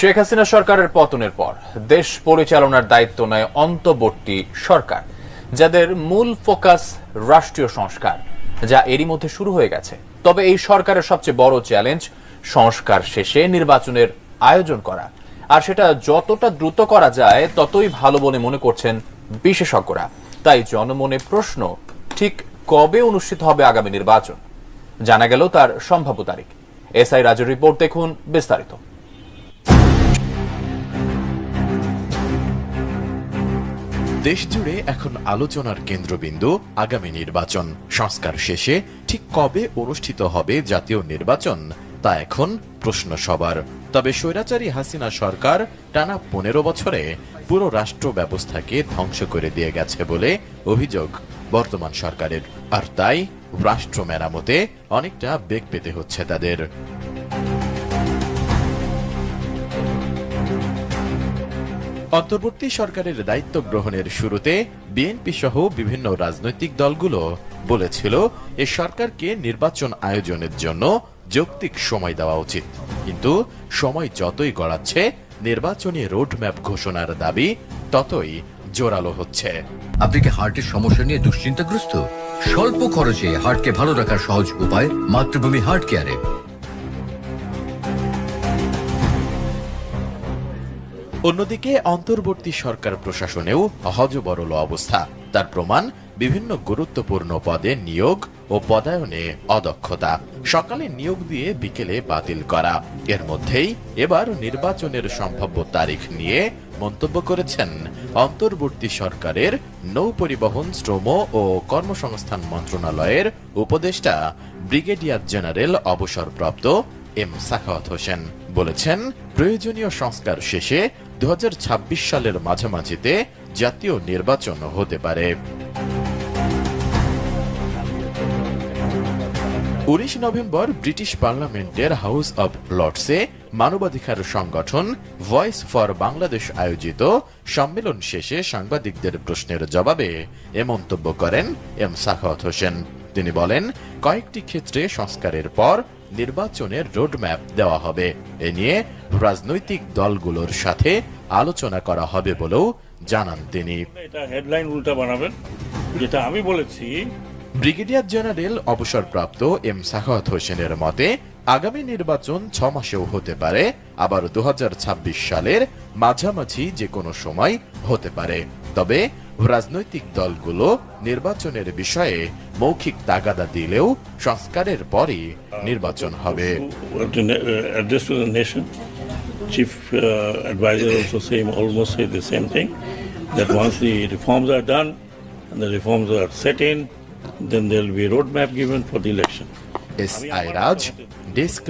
শেখ হাসিনা সরকারের পতনের পর দেশ পরিচালনার দায়িত্ব নেয় অন্তর্বর্তী সরকার, যাদের মূল ফোকাস রাষ্ট্রীয় সংস্কার, যা এরই মধ্যে শুরু হয়ে গেছে। তবে এই সরকারের সবচেয়ে বড় চ্যালেঞ্জ সংস্কার শেষে নির্বাচনের আয়োজন করা। আর সেটা যতটা দ্রুত করা যায়, ততই ভালো বলে মনে করছেন বিশেষজ্ঞরা। তাই জনমনে প্রশ্ন, ঠিক কবে অনুষ্ঠিত হবে আগামী নির্বাচন? জানা গেল তার সম্ভাব্য তারিখ। এসআই রাজের রিপোর্ট দেখুন বিস্তারিত। দেশজুড়ে এখন আলোচনার কেন্দ্রবিন্দু আগামী নির্বাচন। সংস্কার শেষে ঠিক কবে অনুষ্ঠিত হবে জাতীয় নির্বাচন, তা এখন প্রশ্ন সবার। তবে স্বৈরাচারী হাসিনা সরকার টানা পনেরো বছরে পুরো রাষ্ট্র ব্যবস্থাকে ধ্বংস করে দিয়ে গেছে বলে অভিযোগ বর্তমান সরকারের। আর তাই রাষ্ট্র মেরামতে অনেকটা বেগ পেতে হচ্ছে তাদের। অন্তর্বর্তী সরকারের দায়িত্ব গ্রহণের শুরুতে বিএনপি সহ বিভিন্ন রাজনৈতিক দলগুলো বলেছিল, এ সরকারকে নির্বাচন আয়োজনের জন্য যৌক্তিক সময় দেওয়া উচিত। কিন্তু সময় যতই গড়াচ্ছে, নির্বাচনী রোডম্যাপ ঘোষণার দাবি ততই জোরালো হচ্ছে। আপনি কি হার্টের সমস্যা নিয়ে দুশ্চিন্তাগ্রস্ত? স্বল্প খরচে হার্টকে ভালো রাখার সহজ উপায় মাতৃভূমি হার্ট কেয়ারে। অন্যদিকে, অন্তর্বর্তী সরকার প্রশাসনেও হজবরল অবস্থা। তার প্রমাণ বিভিন্ন গুরুত্বপূর্ণ পদে নিয়োগ ও পদায়নে অদক্ষতা। সকালে নিয়োগ দিয়ে বিকেলে বাতিল করা। এর মধ্যেই এবার নির্বাচনের সম্ভাব্য তারিখ নিয়ে মন্তব্য করেছেন অন্তর্বর্তী সরকারের নৌ পরিবহন শ্রম ও কর্মসংস্থান মন্ত্রণালয়ের উপদেষ্টা ব্রিগেডিয়ার জেনারেল অবসরপ্রাপ্ত এম সাখাওয়াত হোসেন। বলেছেন, প্রয়োজনীয় সংস্কার শেষে দু হাজার ছাব্বিশ সালের মাঝামাঝিতে জাতীয় নির্বাচন হতে পারে। উনিশ নভেম্বর ব্রিটিশ পার্লামেন্টের হাউস অব লর্ডসে মানবাধিকার সংগঠন ভয়েস ফর বাংলাদেশ আয়োজিত সম্মেলন শেষে সাংবাদিকদের প্রশ্নের জবাবে এ মন্তব্য করেন এম সাখাওয়াত হোসেন। তিনি বলেন, কয়েকটি ক্ষেত্রে সংস্কারের পর নির্বাচনের রোডম্যাপ দেওয়া হবে। এ নিয়ে রাজনৈতিক দলগুলোর সাথে আলোচনা করা হবে বলেও জানান তিনি। এটা হেডলাইন উল্টা বানাবেন যেটা আমি বলেছি। ব্রিগেডিয়ার জেনারেল অবসরপ্রাপ্ত এম সাখাওয়াত হোসেনের মতে আগামী নির্বাচন ছ মাসেও হতে পারে আবার দু হাজার ছাব্বিশ সালের মাঝামাঝি যে কোনো সময় হতে পারে। তবে রাজনৈতিক দলগুলো নির্বাচনের বিষয়ে মৌখিক তাগাদা দিলেও সংস্কারের পরই নির্বাচন হবে nation chief adviser also same almost say the same thing that once the reforms are done and the reforms are set in then there will be a roadmap given for the election S I Raj desk